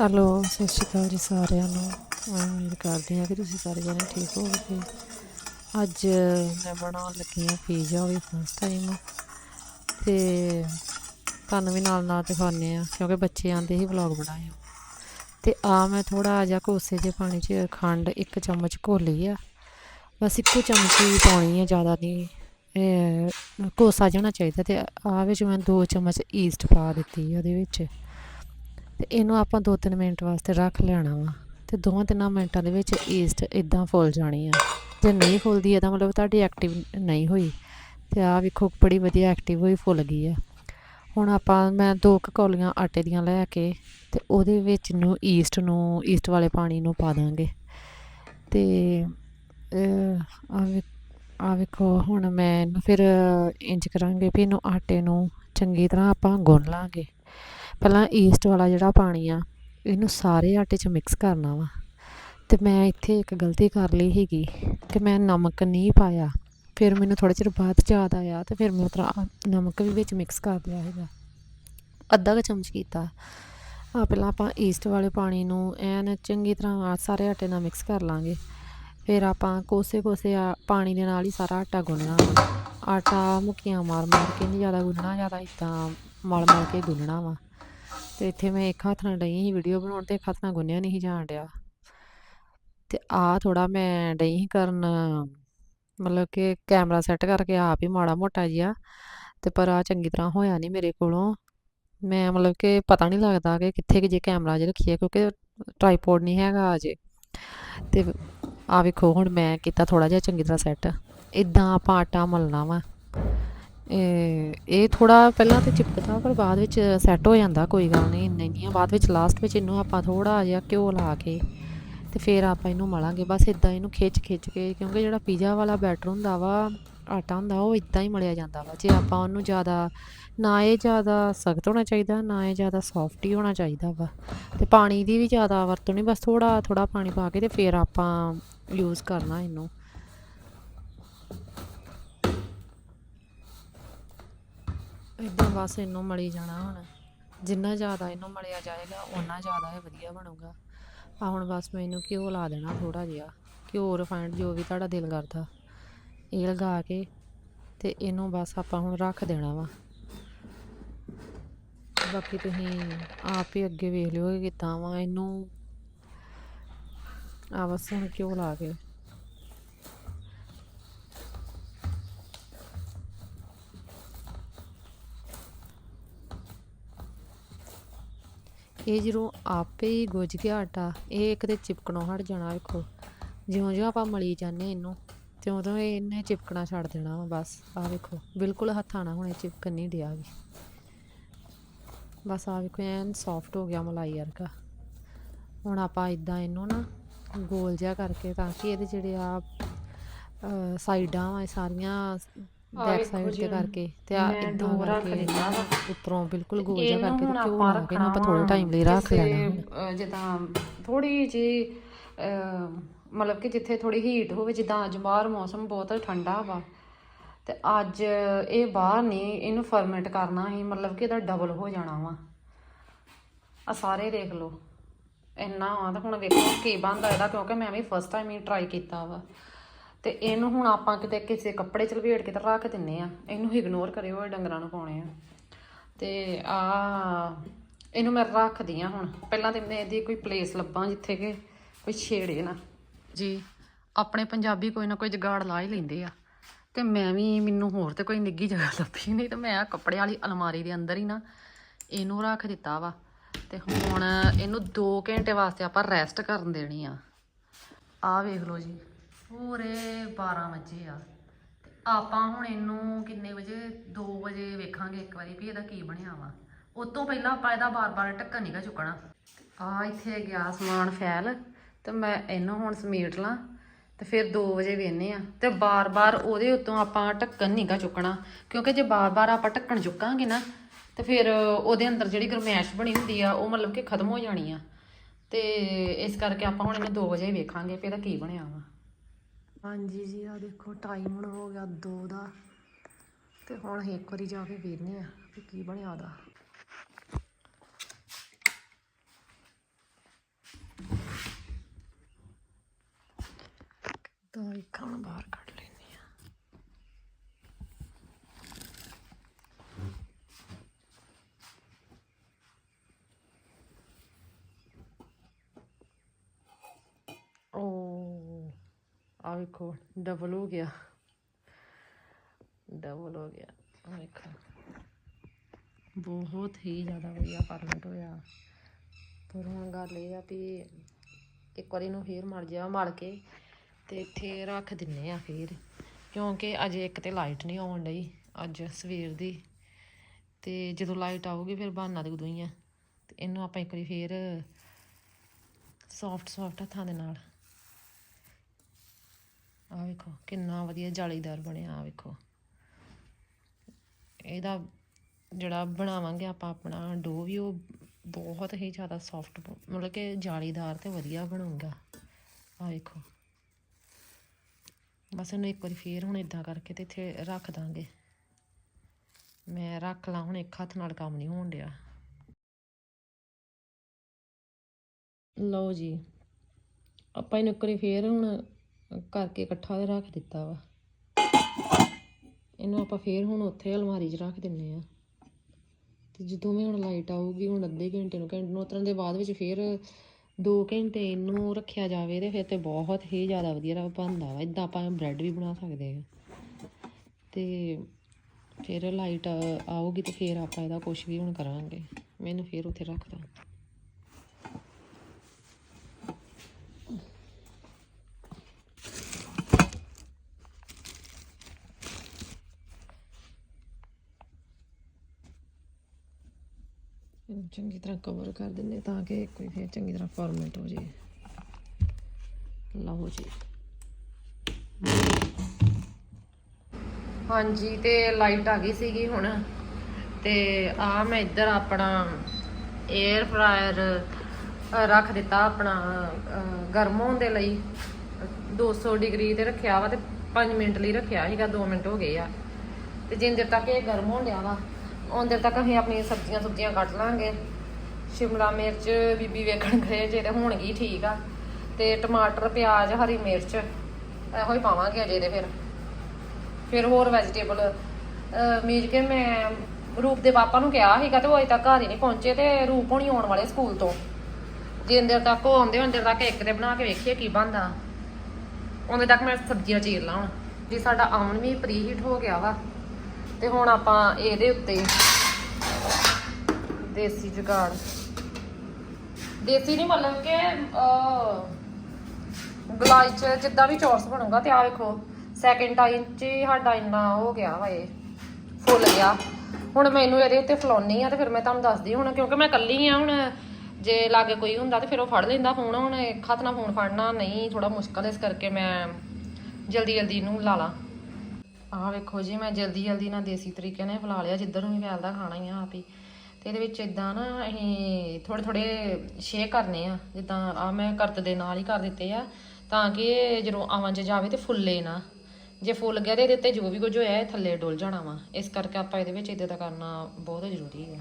Hello ਸਤਿ ਸ਼੍ਰੀ ਅਕਾਲ ਜੀ ਸਾਰਿਆਂ ਨੂੰ। ਮੈਂ ਉਮੀਦ ਕਰਦੀ ਹਾਂ ਕਿ ਤੁਸੀਂ ਸਾਰੇ ਜਣੇ ਠੀਕ ਹੋਵੋਗੇ। ਅੱਜ ਮੈਂ ਬਣਾਉਣ ਲੱਗੀ ਹਾਂ ਪੀਜ਼ਾ ਵੀ ਫਸਟ ਟਾਈਮ ਤੇ ਤੁਹਾਨੂੰ ਵੀ ਨਾਲ ਨਾਲ ਦਿਖਾਉਂਦੇ ਆ ਕਿਉਂਕਿ ਬੱਚੇ ਆਂਦੇ ਹੀ ਵਲੌਗ ਬਣਾਇਓ ਤੇ ਆ ਮੈਂ ਥੋੜਾ ਜਿਹਾ ਕੋਸੇ ਜਿਹੇ ਪਾਣੀ 'ਚ ਖੰਡ ਇੱਕ ਚਮਚ ਘੋਲੀ ਆ। ਬਸ ਇੱਕੋ ਚਮਚ ਹੀ ਪਾਉਣੀ ਆ, ਜ਼ਿਆਦਾ ਨਹੀਂ। ਕੋਸਾ ਜਾਣਾ ਚਾਹੀਦਾ ਤੇ ਆ ਵਿੱਚ ਮੈਂ ਦੋ ਚਮਚ ਈਸਟ ਪਾ ਦਿੱਤੀ ਉਹਦੇ ਵਿੱਚ। ਤੇ ਇਹਨੂੰ ਆਪਾਂ 2-3 ਮਿੰਟ ਵਾਸਤੇ ਰੱਖ ਲੈਣਾ ਵਾ ਤੇ ਦੋਵਾਂ ਤਿੰਨਾਂ ਮਿੰਟਾਂ ਦੇ ਵਿੱਚ ਈਸਟ ਇਦਾਂ ਫੁੱਲ ਜਾਣੀ ਆ। ਜੇ ਨਹੀਂ ਫੁੱਲਦੀ, ਇਹਦਾ ਮਤਲਬ ਤੁਹਾਡੀ ਐਕਟਿਵ ਨਹੀਂ ਹੋਈ ਤੇ ਆ ਵੇਖੋ ਬੜੀ ਵਧੀਆ ਐਕਟਿਵ ਹੋਈ, ਫੁੱਲ ਗਈ ਆ। ਹੁਣ ਆਪਾਂ, ਮੈਂ ਦੋ ਕੁ ਕੌਲੀਆਂ ਆਟੇ ਦੀਆਂ ਲੈ ਕੇ ਤੇ ਉਹਦੇ ਵਿੱਚ ਨੂੰ ਈਸਟ ਨੂੰ ਈਸਟ ਵਾਲੇ ਪਾਣੀ ਨੂੰ ਪਾ ਦਾਂਗੇ। ਤੇ ਆ ਵੇ ਆ ਵੇਖੋ, ਹੁਣ ਮੈਂ ਇਹਨੂੰ ਫਿਰ ਇੰਜ ਕਰਾਂਗੇ ਵੀ ਇਹਨੂੰ ਆਟੇ ਨੂੰ ਚੰਗੀ ਤਰ੍ਹਾਂ ਆਪਾਂ ਗੁੰਨ ਲਾਂਗੇ। ਪਹਿਲਾਂ ਈਸਟ ਵਾਲਾ ਜਿਹੜਾ ਪਾਣੀ ਆ, ਇਹਨੂੰ ਸਾਰੇ ਆਟੇ 'ਚ ਮਿਕਸ ਕਰਨਾ ਵਾ। ਤੇ ਮੈਂ ਇੱਥੇ ਇੱਕ ਗਲਤੀ ਕਰ ਲਈ ਸੀਗੀ ਕਿ ਮੈਂ ਨਮਕ ਨਹੀਂ ਪਾਇਆ। ਫਿਰ ਮੈਨੂੰ ਥੋੜ੍ਹੇ ਚਿਰ ਬਾਅਦ ਯਾਦ ਆਇਆ ਤੇ ਫਿਰ ਮੈਂ ਉਤਰਾ ਨਮਕ ਵੀ ਵਿੱਚ ਮਿਕਸ ਕਰ ਦਿਆ ਹੈਗਾ ਅੱਧਾ ਕੁ ਚਮਚ ਕੀਤਾ। ਆ ਪਹਿਲਾਂ ਆਪਾਂ ਈਸਟ ਵਾਲੇ ਪਾਣੀ ਨੂੰ ਐਨ ਚੰਗੀ ਤਰ੍ਹਾਂ ਸਾਰੇ ਆਟੇ ਨਾਲ ਮਿਕਸ ਕਰ ਲਾਂਗੇ। ਫਿਰ ਆਪਾਂ ਕੋਸੇ ਕੋਸੇ ਆ ਪਾਣੀ ਦੇ ਨਾਲ ਹੀ ਸਾਰਾ ਆਟਾ ਗੁੰਨਣਾ ਵਾ। ਆਟਾ ਮੁੱਕੀਆਂ ਮਾਰ ਮਾਰ ਕੇ ਨਹੀਂ ਜ਼ਿਆਦਾ ਗੁੰਨਣਾ, ਜ਼ਿਆਦਾ ਇਦਾਂ ਮਲ ਮਲ ਕੇ ਗੁੰਨਣਾ ਵਾ। ਤੇ ਇੱਥੇ ਮੈਂ ਇੱਕ ਹੱਥ ਨਾਲ ਡਈ ਸੀ ਵੀਡੀਓ ਬਣਾਉਣ ਤੇ ਇੱਕ ਹੱਥ ਨਾਲ ਗੁੰਨਿਆ ਨਹੀਂ ਸੀ ਜਾਣ ਡਿਆ। ਤੇ ਆ ਥੋੜਾ ਮੈਂ ਡਈ ਸੀ ਕਰਨ, ਮਤਲਬ ਕਿ ਕੈਮਰਾ ਸੈੱਟ ਕਰਕੇ ਆਪ ਹੀ ਮਾੜਾ ਮੋਟਾ ਜਿਹਾ, ਤੇ ਪਰ ਆ ਚੰਗੀ ਤਰ੍ਹਾਂ ਹੋਇਆ ਨਹੀਂ ਮੇਰੇ ਕੋਲੋਂ। ਮੈਂ ਮਤਲਬ ਕਿ ਪਤਾ ਨਹੀਂ ਲੱਗਦਾ ਕਿ ਕਿੱਥੇ ਕਿ ਜੇ ਕੈਮਰਾ ਜੇ ਰੱਖੀਏ, ਕਿਉਂਕਿ ਟ੍ਰਾਈਪੋਡ ਨਹੀਂ ਹੈਗਾ ਅਜੇ। ਤੇ ਆ ਵੇਖੋ ਹੁਣ ਮੈਂ ਕੀਤਾ ਥੋੜਾ ਜਿਹਾ ਚੰਗੀ ਤਰ੍ਹਾਂ ਸੈੱਟ ਇਦਾਂ ਆਪਾਂ ਆਟਾ ਮਲਣਾ ਵਾ। ਇਹ ਇਹ ਥੋੜਾ ਪਹਿਲਾਂ ਤੇ ਚਿਪਕਦਾ, ਪਰ ਬਾਅਦ ਵਿੱਚ ਸੈੱਟ ਹੋ ਜਾਂਦਾ, ਕੋਈ ਗੱਲ ਨਹੀਂ, ਇੰਨਾ ਨਹੀਂ ਆ। ਬਾਅਦ ਵਿੱਚ ਲਾਸਟ ਵਿੱਚ ਇਹਨੂੰ ਆਪਾਂ ਥੋੜਾ ਜਿਹਾ ਘਿਓ ਲਾ ਕੇ ਤੇ ਫਿਰ ਆਪਾਂ ਇਹਨੂੰ ਮਲਾਂਗੇ। ਬਸ ਇਦਾਂ ਇਹਨੂੰ ਖਿੱਚ ਖਿੱਚ ਕੇ, ਕਿਉਂਕਿ ਜਿਹੜਾ ਪੀਜ਼ਾ ਵਾਲਾ ਬੈਟਰ ਹੁੰਦਾ ਵਾ, ਆਟਾ ਹੁੰਦਾ, ਉਹ ਇਦਾਂ ਹੀ ਮਲਿਆ ਜਾਂਦਾ ਵਾ। ਜੇ ਆਪਾਂ ਉਹਨੂੰ ਜ਼ਿਆਦਾ, ਨਾ ਇਹ ਜ਼ਿਆਦਾ ਸਖਤ ਹੋਣਾ ਚਾਹੀਦਾ, ਨਾ ਇਹ ਜ਼ਿਆਦਾ ਸੌਫਟ ਹੀ ਹੋਣਾ ਚਾਹੀਦਾ ਵਾ। ਤੇ ਪਾਣੀ ਦੀ ਵੀ ਜ਼ਿਆਦਾ ਵਰਤੋਂ ਨਹੀਂ, ਬਸ ਥੋੜਾ ਥੋੜਾ ਪਾਣੀ ਪਾ ਕੇ ਤੇ ਫਿਰ ਆਪਾਂ ਯੂਜ਼ ਕਰਨਾ ਇਹਨੂੰ। ਇਦਾਂ ਬਸ ਇਹਨੂੰ ਮਲੀ ਜਾਣਾ ਹੁਣ। ਜਿੰਨਾ ਜ਼ਿਆਦਾ ਇਹਨੂੰ ਮਲਿਆ ਜਾਏਗਾ, ਓਨਾ ਜ਼ਿਆਦਾ ਇਹ ਵਧੀਆ ਬਣੂਗਾ। ਆ ਹੁਣ ਬਸ ਮੈਂ ਇਹਨੂੰ ਘਿਓ ਲਾ ਦੇਣਾ ਥੋੜਾ ਜਿਹਾ। ਘਿਓ ਰਿਫਾਈਂਡ ਜੋ ਵੀ ਤੁਹਾਡਾ ਦਿਲ ਕਰਦਾ, ਇਹ ਲਗਾ ਕੇ ਤੇ ਇਹਨੂੰ ਬਸ ਆਪਾਂ ਹੁਣ ਰੱਖ ਦੇਣਾ ਵਾ। ਬਾਕੀ ਤੁਸੀਂ ਆਪ ਹੀ ਅੱਗੇ ਵੇਖ ਲਿਓ ਕਿ ਕਿੱਦਾਂ ਵਾ। ਇਹਨੂੰ ਆ ਬਸ ਹੁਣ ਘਿਓ ਲਾ ਕੇ ਇਹ ਜਦੋਂ ਆਪੇ ਹੀ ਗੁੱਝ ਗਿਆ ਆਟਾ, ਇਹ ਕਿਤੇ ਚਿਪਕਣੋਂ ਹਟ ਜਾਣਾ ਵੇਖੋ। ਜਿਉਂ ਜਿਉਂ ਆਪਾਂ ਮਲੀ ਜਾਂਦੇ ਇਹਨੂੰ ਤਿਉਂ ਤਿਉਂ ਇਹਨੇ ਚਿਪਕਣਾ ਛੱਡ ਦੇਣਾ ਵਾ ਬਸ। ਆਹ ਵੇਖੋ, ਬਿਲਕੁਲ ਹੱਥਾਂ ਨਾਲ ਹੁਣੇ ਚਿਪਕਣ ਨਹੀਂ ਡਿਆ ਵੀ। ਬਸ ਆਹ ਵੇਖੋ, ਐਨ ਸੌਫਟ ਹੋ ਗਿਆ ਮਲਾਈ ਵਰਗਾ। ਹੁਣ ਆਪਾਂ ਇਦਾਂ ਇਹਨੂੰ ਨਾ ਗੋਲ ਜਿਹਾ ਕਰਕੇ ਤਾਂ ਕਿ ਇਹਦੇ ਜਿਹੜੇ ਆ ਸਾਈਡਾਂ ਵਾ, ਇਹ ਸਾਰੀਆਂ ਬੈਕ ਸਾਈਡ ਤੇ ਕਰਕੇ ਤੇ ਆ ਇਦਾਂ ਕਰਕੇ ਉੱਪਰੋਂ ਬਿਲਕੁਲ ਗੋਲ ਜਿਹਾ ਕਰਕੇ ਤੇ ਘਿਓ ਲਾ ਕੇ ਆਪਾਂ ਥੋੜੇ ਟਾਈਮ ਲਈ ਰੱਖ ਲੈਣਾ। ਜਿੱਦਾਂ ਥੋੜੀ ਜੀ ਮਤਲਬ ਕਿ ਜਿੱਥੇ ਥੋੜੀ ਹੀਟ ਹੋਵੇ ਜਿੱਦਾਂ ਅੱਜ ਬਾਹਰ ਮੌਸਮ ਬਹੁਤ ਠੰਡਾ ਵਾ ਤੇ ਅੱਜ ਇਹ ਬਾਹਰ ਨਹੀਂ ਇਹਨੂੰ ਫਰਮੈਂਟ ਕਰਨਾ ਸੀ ਮਤਲਬ ਕਿ ਇਹਦਾ ਡਬਲ ਹੋ ਜਾਣਾ ਵਾ। ਆ ਸਾਰੇ ਦੇਖ ਲਓ। ਇੰਨਾ ਆ ਤਾਂ ਹੁਣ ਵੇਖੋ ਕੀ ਬਣਦਾ ਇਹਦਾ ਕਿਉਂਕਿ ਮੈਂ ਵੀ ਫਸਟ ਟਾਈਮ ਹੀ ਟਰਾਈ ਕੀਤਾ ਵਾ। ਤੇ ਇਹਨੂੰ ਹੁਣ ਆਪਾਂ ਕਿਤੇ ਕਿਸੇ ਕੱਪੜੇ ਚ ਲਪੇਟ ਕੇ ਤਾਂ ਰੱਖ ਦਿੰਨੇ ਆ। ਇਹਨੂੰ ਇਗਨੋਰ ਕਰਿਓ, ਇਹ ਡੰਗਰਾਂ ਨੂੰ ਪਾਉਣੇ ਆ। ਤੇ ਆ, ਇਹਨੂੰ ਮੈਂ ਰੱਖਦੀ ਆ ਹੁਣ। ਪਹਿਲਾਂ ਤੇ ਮੈਂ ਇਹਦੀ ਕੋਈ ਪਲੇਸ ਲੱਭਾਂ ਜਿੱਥੇ ਕਿ ਕੋਈ ਛੇੜੇ ਨਾ। ਜੀ, ਆਪਣੇ ਪੰਜਾਬੀ ਕੋਈ ਨਾ ਕੋਈ ਜਗਾੜ ਲਾ ਹੀ ਲੈਂਦੇ ਆ। ਤੇ ਮੈਂ ਵੀ, ਮੈਨੂੰ ਹੋਰ ਤੇ ਕੋਈ ਨਿੱਗੀ ਜਗ੍ਹਾ ਲੱਭੀ ਨਹੀਂ। ਤੇ ਮੈਂ ਆ ਕੱਪੜਿਆਂ ਵਾਲੀ ਅਲਮਾਰੀ ਦੇ ਅੰਦਰ ਹੀ ਨਾ ਇਹਨੂੰ ਰੱਖ ਦਿੱਤਾ ਵਾ। ਤੇ ਹੁਣ ਇਹਨੂੰ 2 ਘੰਟੇ ਵਾਸਤੇ ਆਪਾਂ ਰੈਸਟ ਕਰਨ ਦੇਣੀ ਆ। ਆ ਵੇਖ ਲਓ ਜੀ। ਪੂਰੇ 12 ਵਜੇ ਆ। ਤੇ ਆਪਾਂ ਹੁਣ ਇਹਨੂੰ ਕਿੰਨੇ ਵਜੇ? 2 ਵਜੇ ਵੇਖਾਂਗੇ ਇੱਕ ਵਾਰੀ ਵੀ ਇਹਦਾ ਕੀ ਬਣਿਆ ਵਾ। ਉਸ ਤੋਂ ਪਹਿਲਾਂ ਆਪਾਂ ਇਹਦਾ ਬਾਰ-ਬਾਰ ਢੱਕਣ ਨਹੀਂਗਾ ਚੁੱਕਣਾ। ਆ ਇੱਥੇ ਗਿਆ ਸਮਾਨ ਫੈਲ, ਤੇ ਮੈਂ ਇਹਨੂੰ ਹੁਣ ਸਮੇਟ ਲਾਂ, ਤੇ ਫਿਰ 2 ਵਜੇ ਵੇਨੇ ਆ। ਤੇ ਬਾਰ-ਬਾਰ ਉਹਦੇ ਉੱਤੋਂ ਆਪਾਂ ਢੱਕਣ ਨਹੀਂਗਾ ਚੁੱਕਣਾ, ਕਿਉਂਕਿ ਜੇ ਬਾਰ-ਬਾਰ ਆਪਾਂ ਢੱਕਣ ਚੁੱਕਾਂਗੇ ਨਾ, ਤੇ ਫਿਰ ਉਹਦੇ ਅੰਦਰ ਜਿਹੜੀ ਗਰਮੈਸ਼ ਬਣੀ ਹੁੰਦੀ ਆ, ਉਹ ਮਤਲਬ ਕਿ ਖਤਮ ਹੋ ਜਾਣੀ ਆ। ਤੇ ਇਸ ਕਰਕੇ ਆਪਾਂ ਹੁਣ ਇਹਨੂੰ 2 ਵਜੇ ਵੇਖਾਂਗੇ ਵੀ ਇਹਦਾ ਕੀ ਬਣਿਆ ਵਾ। ਹਾਂਜੀ ਜੀ ਆ ਦੇਖੋ ਟਾਈਮ ਹੁਣ ਹੋ ਗਿਆ 2 ਦਾ। ਤੇ ਹੁਣ ਇੱਕ ਵਾਰੀ ਜਾ ਕੇ ਵੇਖਨੇ ਆ ਕਿ ਕੀ ਬਣਿਆ ਦਾ। ਤਾਂ ਇੱਕ ਖਾਣ ਬਾਹਰ ਆ ਡਬਲ ਹੋ ਗਿਆ। ਡਬਲ ਹੋ ਗਿਆ। ਆ ਵੇਖੋ ਬਹੁਤ ਹੀ ਜ਼ਿਆਦਾ ਵਧੀਆ ਫਾਰਮੈਟ ਹੋਇਆ। ਪਰ ਹੁਣ ਗੱਲ ਇਹ ਆ ਵੀ ਇੱਕ ਵਾਰੀ ਨੂੰ ਫੇਰ ਮਰ ਜਾ ਮਲ ਕੇ ਤੇ ਇੱਥੇ ਰੱਖ ਦਿੰਨੇ ਆ ਫੇਰ। ਕਿਉਂਕਿ ਅਜੇ ਇੱਕ ਤੇ ਲਾਈਟ ਨਹੀਂ ਆਉਣ ਡਈ, ਅੱਜ ਸਵੇਰ ਦੀ। ਤੇ ਜਦੋਂ ਲਾਈਟ ਆਊਗੀ ਫਿਰ ਬਹਾਨਾ ਦੇ ਉਦੋਂ ਹੀ ਆ। ਤੇ ਇਹਨੂੰ ਆਪਾਂ ਇੱਕ ਵਾਰੀ ਫੇਰ ਸੌਫਟ ਸੌਫਟ ਹੱਥਾਂ ਦੇ ਨਾਲ ਆ ਵੇਖੋ, ਕਿੰਨਾ ਵਧੀਆ ਜਾਲੀਦਾਰ ਬਣਿਆ, ਆ ਵੇਖੋ। ਇਹਦਾ ਜਿਹੜਾ ਬਣਾਵਾਂਗੇ ਆਪਾਂ ਆਪਣਾ ਡੋ ਵੀ ਉਹ ਬਹੁਤ ਹੀ ਜ਼ਿਆਦਾ ਸੌਫਟ ਮਤਲਬ ਕਿ ਜਾਲੀਦਾਰ ਤੇ ਵਧੀਆ ਬਣੂਗਾ। ਆ ਵੇਖੋ। ਬਸ ਇਹਨੂੰ ਇੱਕ ਵਾਰੀ ਫੇਰ ਹੁਣ ਇਦਾਂ ਕਰਕੇ ਤੇ ਇੱਥੇ ਰੱਖ ਦਾਂਗੇ। ਮੈਂ ਰੱਖ ਲਾਂ, ਹੁਣ ਇੱਕ ਹੱਥ ਨਾਲ ਕੰਮ ਨਹੀਂ ਹੋਣ ਡਿਆ। ਲਓ ਜੀ, ਆਪਾਂ ਇਹਨੂੰ ਇੱਕ ਵਾਰੀ ਫੇਰ ਹੁਣ ਕਰਕੇ ਇਕੱਠਾ ਰੱਖ ਦਿੱਤਾ ਵਾ। ਇਹਨੂੰ ਆਪਾਂ ਫੇਰ ਹੁਣ ਉੱਥੇ ਅਲਮਾਰੀ 'ਚ ਰੱਖ ਦਿੰਨੇ ਆ। ਤੇ ਜਦੋਂ ਵੀ ਹੁਣ ਲਾਈਟ ਆਊਗੀ, ਹੁਣ ਅੱਧੇ ਘੰਟੇ ਨੂੰ ਘੰਟੇ ਨੂੰ, ਉਤਰਨ ਦੇ ਬਾਅਦ ਵਿੱਚ ਫੇਰ 2 ਘੰਟੇ ਇਹਨੂੰ ਰੱਖਿਆ ਜਾਵੇ ਤੇ ਫਿਰ ਤੇ ਬਹੁਤ ਹੀ ਜ਼ਿਆਦਾ ਵਧੀਆ ਬਣਦਾ ਵਾ। ਇਦਾਂ ਆਪਾਂ ਬ੍ਰੈਡ ਵੀ ਬਣਾ ਸਕਦੇ ਆ। ਤੇ ਫਿਰ ਲਾਈਟ ਆਊਗੀ ਤੇ ਫਿਰ ਆਪਾਂ ਇਹਦਾ ਕੁਝ ਵੀ ਹੁਣ ਕਰਾਂਗੇ। ਮੈਨੂੰ ਫਿਰ ਉੱਥੇ ਰੱਖਦਾ ਇਹਨੂੰ ਚੰਗੀ ਤਰ੍ਹਾਂ ਕਵਰ ਕਰ ਦਿੰਦੇ ਤਾਂ ਕਿ ਕੋਈ ਫਿਰ ਚੰਗੀ ਤਰ੍ਹਾਂ ਫਾਰਮੈਟ ਹੋ ਜੇ ਲਓ ਜੀ। ਹਾਂਜੀ, ਤੇ ਲਾਈਟ ਆ ਗਈ ਸੀਗੀ ਹੁਣ। ਤੇ ਆ ਮੈਂ ਇੱਧਰ ਆਪਣਾ 에ਅਰ ਫਰਾਇਰ ਰੱਖ ਦਿੱਤਾ ਆਪਣਾ ਗਰਮ ਹੋਣ ਦੇ ਲਈ। 200 ਡਿਗਰੀ ਤੇ ਰੱਖਿਆ ਵਾ ਤੇ 5 ਮਿੰਟ ਲਈ ਰੱਖਿਆ ਸੀਗਾ 2 ਮਿੰਟ ਹੋ ਗਏ ਆ। ਤੇ ਜਿੰਦਰ ਤੱਕ ਇਹ ਗਰਮ ਹੋਣ ਡਿਆ ਵਾ ਉਨ ਤੱਕ ਅਸੀਂ ਆਪਣੀਆਂ ਸਬਜ਼ੀਆਂ ਸੁਬਜ਼ੀਆਂ ਕੱਟ ਲਾਂਗੇ। ਸ਼ਿਮਲਾ ਮਿਰਚ ਬੀਬੀ ਵੇਖਣ ਗਏ ਜੇ ਤੇ ਹੋਣਗੀ ਠੀਕ ਆ। ਤੇ ਟਮਾਟਰ, ਪਿਆਜ਼, ਹਰੀ ਮਿਰਚ ਇਹੋ ਹੀ ਪਾਵਾਂਗੇ ਅਜੇ ਤੇ ਫਿਰ। ਫਿਰ ਹੋਰ ਵੈਜੀਟੇਬਲ ਮੀਜ ਕੇ ਮੈਂ ਰੂਪ ਦੇ ਪਾਪਾ ਨੂੰ ਕਿਹਾ ਸੀਗਾ ਤੇ ਉਹ ਅਜੇ ਤੱਕ ਘਰ ਹੀ ਨਹੀਂ ਪਹੁੰਚੇ ਤੇ ਰੂਪ ਹੋਣੀ ਆਉਣ ਵਾਲੇ ਸਕੂਲ ਤੋਂ। ਜੇ ਦੇਰ ਤੱਕ ਉਹ ਆਉਂਦੇ ਅੰਦਰ ਤੱਕ ਇੱਕ ਤੇ ਬਣਾ ਕੇ ਵੇਖੀਏ ਕੀ ਬਣਦਾ। ਉਹਦੇ ਤੱਕ ਮੈਂ ਸਬਜ਼ੀਆਂ ਚੀਰ ਲਾਂ ਹੁਣ। ਜੀ ਸਾਡਾ ਆਉਣ ਵੀ ਪ੍ਰੀ ਹੋ ਗਿਆ ਵਾ। ਤੇ ਹੁਣ ਆਪਾਂ ਇਹਦੇ ਉੱਤੇ ਦੇਸੀ ਜੁਗਾੜ। ਦੇਸੀ ਨਹੀਂ ਮਤਲਬ ਕਿ ਗਲਾਈ ਚ ਜਿੱਦਾਂ ਵੀ ਚੌਰਸ ਬਣੂਗਾ ਤੇ ਆ ਵੇਖੋ ਸੈਕਿੰਡ ਟਾਈਮ ਚ ਸਾਡਾ ਇੰਨਾ ਹੋ ਗਿਆ ਵਾ ਇਹ, ਫੁੱਲ ਗਿਆ ਹੁਣ ਮੈਨੂੰ ਇਹਦੇ ਉੱਤੇ ਫਲਾਉਣੀ ਆ ਤੇ ਫਿਰ ਮੈਂ ਤੁਹਾਨੂੰ ਦੱਸਦੀ ਹੁਣ, ਕਿਉਂਕਿ ਮੈਂ ਇਕੱਲੀ ਆ ਹੁਣ, ਜੇ ਲਾਗੇ ਕੋਈ ਹੁੰਦਾ ਤੇ ਫਿਰ ਉਹ ਫੜ ਲੈਂਦਾ ਫੋਨ ਹੁਣ ਇੱਕ ਹੱਥ ਨਾਲ ਫੋਨ ਫੜਨਾ ਨਹੀਂ ਥੋੜਾ ਮੁਸ਼ਕਲ ਇਸ ਕਰਕੇ ਮੈਂ ਜਲਦੀ ਜਲਦੀ ਇਹਨੂੰ ਲਾ ਲਾਂ। ਆਹ ਵੇਖੋ ਜੀ, ਮੈਂ ਜਲਦੀ ਜਲਦੀ ਨਾਲ ਦੇਸੀ ਤਰੀਕੇ ਨਾਲ ਫਲਾ ਲਿਆ, ਜਿੱਧਰ ਨੂੰ ਵੀ ਫੈਲਦਾ ਖਾਣਾ ਹੀ ਆ ਆਪ ਹੀ। ਤੇ ਇਹਦੇ ਵਿੱਚ ਇਦਾਂ ਨਾ ਅਸੀਂ ਥੋੜੇ ਥੋੜੇ ਸ਼ੇਅਰ ਕਰਨੇ ਆ, ਜਿੱਦਾਂ ਆ ਮੈਂ ਕਰਤ ਦੇ ਨਾਲ ਹੀ ਕਰ ਦਿੱਤੇ ਆ, ਤਾਂ ਕਿ ਜਦੋਂ ਆਵਾਂ 'ਚ ਜਾਵੇ ਤੇ ਫੁੱਲੇ ਨਾ। ਜੇ ਫੁੱਲ ਗਿਆ ਤੇ ਇਹਦੇ ਉੱਤੇ ਜੋ ਵੀ ਕੁਝ ਹੋਇਆ, ਇਹ ਥੱਲੇ ਡੁੱਲ ਜਾਣਾ ਵਾ। ਇਸ ਕਰਕੇ ਆਪਾਂ ਇਹਦੇ ਵਿੱਚ ਇਦਾਂ ਦਾ ਕਰਨਾ ਬਹੁਤ ਜ਼ਰੂਰੀ ਹੈ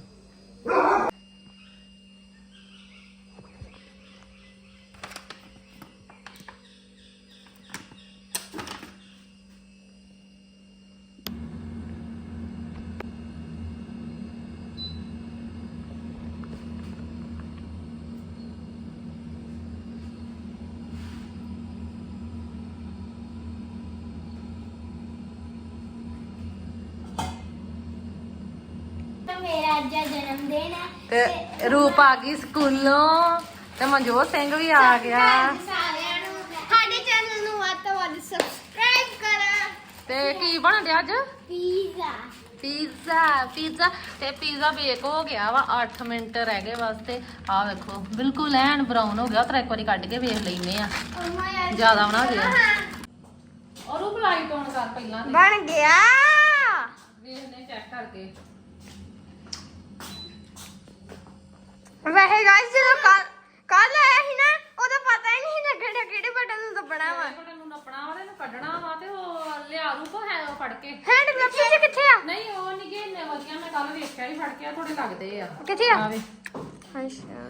ਤਾਂ ਮੇਰਾ ਅੱਜ ਜਨਮ ਦਿਨ ਹੈ। ਤੇ ਰੂਪ ਆ ਗਈ ਸਕੂਲੋਂ। ਤੇ ਮਨਜੋਤ ਸਿੰਘ ਵੀ ਆ ਗਿਆ। ਸਾਰਿਆਂ ਨੂੰ। ਸਾਡੇ ਚੈਨਲ ਨੂੰ ਵੱਧ ਤੋਂ ਵੱਧ ਸਬਸਕ੍ਰਾਈਬ ਕਰੋ। ਤੇ ਕੀ ਬਣ ਰਿਹਾ ਅੱਜ? ਪੀਜ਼ਾ। Pizza pizza. ਤੇ ਪੀਜ਼ਾ ਬੇਕ ਹੋ ਗਿਆ ਵਾ 8 ਮਿੰਟ ਰਹਿ ਗਏ ਵਾਸਤੇ। ਆ ਵੇਖੋ ਬਿਲਕੁਲ ਐਨ ਬਰਾਊਨ ਹੋ ਗਿਆ। ਤਰ ਇੱਕ ਵਾਰੀ ਕੱਢ ਕੇ ਵੇਖ ਲੈਨੇ ਆ। ਜ਼ਿਆਦਾ ਬਣਾ ਗਿਆ ਔਰ ਉਹ ਲਾਈਟ ਆਨ ਕਰ ਪਹਿਲਾਂ ਬਣ ਗਿਆ। ਵੇਖਨੇ ਚੈੱਕ ਕਰਕੇ। ਵੈਸੇ ਗਾਇਸ ਜਦੋਂ ਕੱਲ ਕੱਲ ਆਇਆ ਸੀ ਨਾ ਉਦੋਂ ਪਤਾ ਹੀ ਨਹੀਂ ਲੱਗਣਾ ਕਿਹੜੇ ਬਟਨ ਨੂੰ ਦਬਣਾ ਵਾ। ਬਟਨ ਨੂੰ ਨੱਪਣਾ ਵਾ ਤੇ ਇਹਨੂੰ ਕੱਢਣਾ ਵਾ ਤੇ ਉਹ ਲਿਆ ਰੂਪ ਹੈ ਉਹ ਫੜ ਕੇ। ਹੈਂਡ ਗਲੱਵਸ ਕਿੱਥੇ ਆ? ਨਹੀਂ ਉਹ ਨਹੀਂ ਗੇ ਇੰਨੇ ਵਧੀਆ ਮੈਂ ਕੱਲ ਵੇਖਿਆ ਹੀ ਫੜ ਕੇ ਆ ਥੋੜੇ ਲੱਗਦੇ ਆ। ਕਿੱਥੇ ਆ? ਆਵੇ ਅੱਛਾ।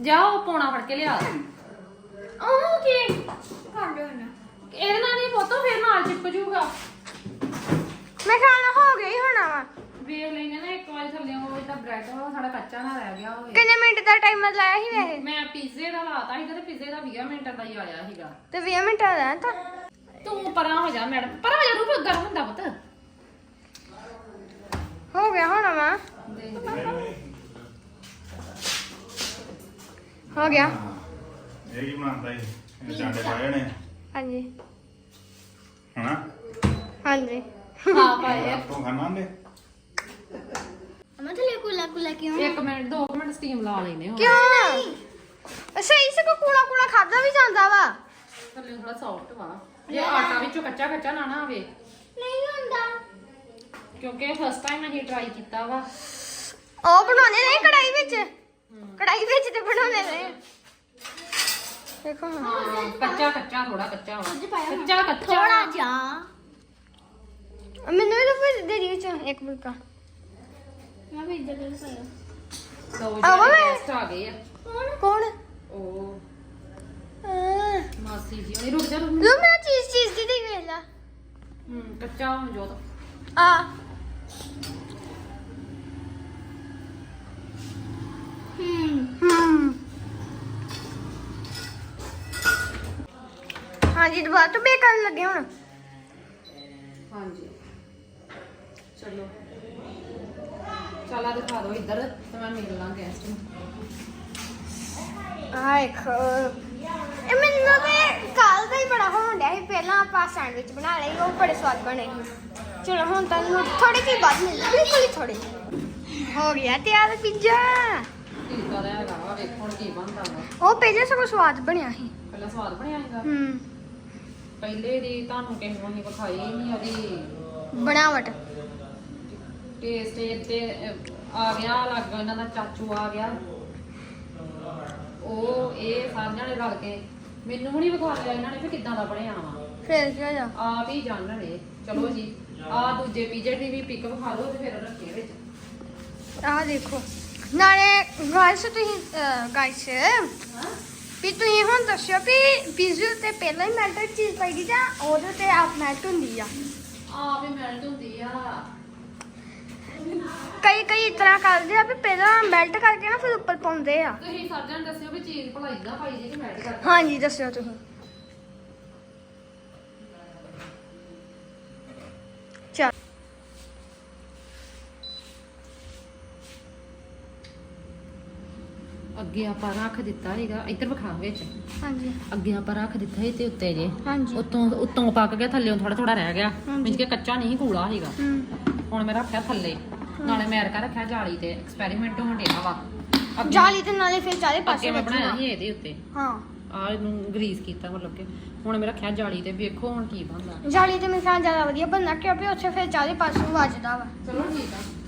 ਜਾ ਉਹ ਪੌਣਾ ਫੜ ਕੇ ਲਿਆ। ਉਹ ਕੀ? ਕਰ ਦੋ ਨਾ ਇਹਦੇ ਨਾਲ ਨਹੀਂ ਪੁੱਤੋ ਫਿਰ ਨਾਲ ਚਿਪਕ ਜੂਗਾ। ਮੈਂ ਖਾਣਾ ਹੋ ਹੋਣਾ ਵਾ। ਵੇਖ ਲੈਨੇ ਨਾ ਇੱਕ ਵਾਰੀ ਥੱਲੇ ਉਹ ਇਹਦਾ ਬ੍ਰੈਡ ਉਹ ਸਾਡਾ ਕੱਚਾ ਨਾ ਰਹਿ ਗਿਆ ਹੋਵੇ। ਕਿੰਨੇ ਮਿੰਟ ਦਾ ਟਾਈਮਰ ਲਾਇਆ ਸੀ ਵੈਸੇ? ਮੈਂ ਪੀਜ਼ੇ ਦਾ ਲਾਤਾ ਸੀਗਾ ਤੇ ਪੀਜ਼ੇ ਦਾ 20 ਮਿੰਟ ਦਾ ਹੀ ਆਇਆ ਸੀਗਾ। ਤੇ 20 ਮਿੰਟ ਦਾ ਤਾਂ? ਤੂੰ ਪਰਾਂ ਹੋ ਜਾ ਮੈਡਮ ਪਰਾਂ ਹੋ ਜਾ ਰੂਪ ਗਰਮ ਹੁੰਦਾ ਪੁੱਤ। ਹੋ ਗਿਆ ਹੋਣਾ ਵਾ ਹੋ ਗਿਆ। ਇਹ ਕੀ ਬਣਾਉਂਦਾ ਜੀ ਇਹ ਚਾਂਡੇ ਪਾਏ ਨੇ ਹਾਂਜੀ। ਹਨਾ? ਹਾਂਜੀ। ਹਾਂ ਪਾਏ ਆ। ਤੂੰ ਖਾਣਾ ਨੇ ਅਮਾ ਥਲੇ ਕੁਲਾ ਕੁਲਾ ਕਿਉਂ? ਇੱਕ ਮਿੰਟ ਦੋ ਕੁ ਮਿੰਟ ਸਟੀਮ ਲਾ ਲੈਨੇ ਹੁਣ ਕਿਉਂ ਸਹੀ ਸੇ ਕੋ ਕੂੜਾ ਕੂੜਾ ਖਾਦਾ ਵੀ ਜਾਂਦਾ ਵਾ। ਥੱਲੇ ਥੋੜਾ ਸੌਫਟ ਵਾ। ਜੇ ਆਟਾ ਵਿੱਚੋਂ ਕੱਚਾ ਕੱਚਾ ਨਾ ਨਾ ਆਵੇ ਨਹੀਂ ਹੁੰਦਾ। ਕਿਉਂਕਿ ਫਸਟ ਟਾਈਮ ਅਸੀਂ ਟਰਾਈ ਕੀਤਾ ਵਾ। ਉਹ ਬਣਾਉਂਦੇ ਨੇ ਕੜਾਈ ਵਿੱਚ? ਕੜਾਈ ਵਿੱਚ ਤੇ ਬਣਾਉਂਦੇ ਨੇ। ਦੇਖੋ ਹਾਂ ਹਾਂ ਕੱਚਾ ਕੱਚਾ ਥੋੜਾ ਕੱਚਾ ਵਾ। ਕੱਚਾ ਕੱਚਾ। ਥੋੜਾ ਜਾ ਮੈਨੂੰ ਵੀ ਤਾਂ ਫਿਰ ਦੇ ਦਿਓ ਚ ਇੱਕ ਬੁਲਕਾ ਮੈਂ ਵੀ ਇੱਧਰ ਦੇ ਪਾਇਆ ਦੋ ਆ ਵਾ ਜਿਹੜੇ ਮੈਂ। ਗੈਸਟ ਆ ਗਏ ਆ। ਕੌਣ? ਉਹ ਹਾਂ। ਮਾਸੀ ਜੀ ਉਹਨੇ ਰੁਕ ਜਾ ਰੁਕ ਲੋ ਮੈਂ ਚੀਜ਼ ਚੀਜ਼ ਦੀ ਦੇਖ ਵੇਖ ਲਾ। ਹੂੰ ਕੱਚਾ ਹੋ ਜੋਤ। ਆ ਹਮ ਹਮ ਹਾਂਜੀ ਦੁਬਾਰਾ ਤੋਂ ਬੇਕ ਕਰਨ ਲੱਗੇ ਹੁਣ। ਹਾਂਜੀ। ਚਲੋ। ਚਲਾ ਦਿਖਾ ਦਿਓ ਇੱਧਰ ਤੇ ਮੈਂ ਮਿਲ ਲਾਂ ਗੈਸਟ ਨੂੰ। ਆਹ ਇੱਕ ਇਹ ਮੈਨੂੰ ਤੇ ਕੱਲ ਦਾ ਹੀ ਬੜਾ ਹੋਣ ਡਿਆ ਸੀ। ਪਹਿਲਾਂ ਆਪਾਂ ਸੈਂਡਵਿਚ ਬਣਾ ਲਏ ਸੀ, ਉਹ ਬੜੇ ਸਵਾਦ ਬਣੇ ਸੀ। ਚਲੋ ਹੁਣ ਤੁਹਾਨੂੰ ਥੋੜੀ ਜਿਹੀ ਬਾਅਦ ਮਿਲ ਬਿਲਕੁਲ ਹੀ ਥੋੜੀ ਹੋ ਗਿਆ ਤਿਆਰ ਪੀਜ਼ਾ ਠੀਕ ਦਾ ਹੈਗਾ ਵਾ ਵੇਖੋ ਹੁਣ ਕੀ ਬਣਦਾ ਵਾ। ਉਹ ਪਹਿਲੇ ਸਗੋਂ ਸਵਾਦ ਬਣਿਆ ਸੀ। ਪਹਿਲਾਂ ਸਵਾਦ ਬਣਿਆ ਸੀਗਾ? ਹੂੰ। ਪਹਿਲੇ ਦੀ ਤੁਹਾਨੂੰ ਕਿਸੇ ਨੂੰ ਨਹੀਂ ਵਿਖਾਈ ਨਹੀਂ ਉਹਦੀ ਬਣਾਵਟ। ਟੇਸਟ ਤੇ ਅਹ, ਆ ਗਿਆ ਲੱਗ ਇਹਨਾਂ ਦਾ ਚਾਚੂ ਆ ਗਿਆ। ਉਹ ਇਹ ਸਾਰਿਆਂ ਨੇ ਰਲ ਕੇ ਮੈਨੂੰ ਵੀ ਨਹੀਂ ਵਿਖਾ ਲਿਆ ਇਹਨਾਂ ਨੇ ਵੀ ਕਿੱਦਾਂ ਦਾ ਬਣਿਆ ਵਾ। ਫੇਰ ਕੀ ਹੋਇਆ? ਆਪ ਹੀ ਜਾਣਣੇ ਚਲੋ ਜੀ ਆ ਦੂਜੇ ਪੀਜੇ ਦੀ ਵੀ ਪਿਕ ਵਿਖਾ ਲਓ ਤੇ ਫਿਰ ਰੱਖੇ ਵਿੱਚ। ਆਹ ਦੇਖੋ। ਨਾਲੇ ਗਾਇਸ ਤੁਸੀਂ ਗਾਇਸ ਵੀ ਤੁਸੀਂ ਹੁਣ ਦੱਸਿਓ ਵੀ ਪੀਜ਼ਾ ਤੇ ਪਹਿਲਾਂ ਹੀ ਮੈਲਟਡ ਚੀਜ਼ ਪਾਈਦੀ ਜਾਂ ਉਹਦੇ ਤੇ ਆਪ ਮੈਲਟ ਹੁੰਦੀ ਆ? ਆ ਵੀ ਮੈਲਟ ਹੁੰਦੀ ਆ। ਕਈ ਕਈ ਤਰ੍ਹਾਂ ਕਰਦੇ ਆ ਵੀ ਪਹਿਲਾਂ ਮੈਲਟ ਕਰਕੇ ਨਾ ਫਿਰ ਉੱਪਰ ਪਾਉਂਦੇ ਆ। ਤੁਸੀਂ ਸਾਰਿਆਂ ਨੂੰ ਦੱਸਿਓ ਵੀ ਚੀਜ਼ ਭਲਾ ਇਦਾਂ ਪਾਈ ਜੀ ਕਿ ਮੈਲਟ ਕਰ ਹਾਂਜੀ ਦੱਸਿਓ ਤੁਸੀਂ। ਚਲ। ਅੱਗੇ ਆਪਾਂ ਰੱਖ ਦਿੱਤਾ ਹੈਗਾ ਇੱਧਰ ਵਿਖਾ ਵਿੱਚ। ਹਾਂਜੀ। ਅੱਗੇ ਆਪਾਂ ਰੱਖ ਦਿੱਤਾ ਸੀ ਤੇ ਉੱਤੇ ਜੇ। ਹਾਂਜੀ। ਉਤੋਂ ਉਤੋਂ ਪੱਕ ਗਿਆ ਥੱਲੇੋਂ ਥੋੜਾ ਥੋੜਾ ਰਹਿ ਗਿਆ। ਮਿੰਜ ਕੇ ਕੱਚਾ ਨਹੀਂ ਕੂਲਾ ਸੀਗਾ। ਹੂੰ। ਹੁਣ ਮੈਂ ਰੱਖਿਆ ਥੱਲੇ। ਨਾਲੇ ਮੈਂ ਅਰਕਾ ਰੱਖਿਆ ਜਾਲੀ ਤੇ ਐਕਸਪੈਰੀਮੈਂਟ ਹੋਣ ਡਿਆ ਵਾ। ਅੱਗੇ- ਜਾਲੀ ਤੇ ਨਾਲੇ ਫਿਰ ਚਾਰੇ ਅੱਗੇ ਪਾਸੇ ਮੈਂ ਬਣਾਇਆ ਸੀ ਇਹਦੇ ਉੱਤੇ। ਹਾਂ। ਆ ਇਹਨੂੰ ਗਰੀਸ ਕੀਤਾ ਮਤਲਬ ਕਿ। ਹੁਣ ਮੈਂ ਰੱਖਿਆ ਜਾਲੀ ਤੇ ਵੇਖੋ ਹੁਣ ਕੀ ਬਣਦਾ। ਜਾਲੀ ਤੇ ਮੇਰੇ ਖਿਆਲ ਜ਼ਿਆਦਾ ਵਧੀਆ ਬਣਨਾ ਕਿਉਂਕਿ ਉੱਥੇ ਫਿਰ ਚਾਰੇ ਪਾਸੇ ਵੱਜਦਾ ਵਾ। ਚਲੋ ਠੀਕ ਆ।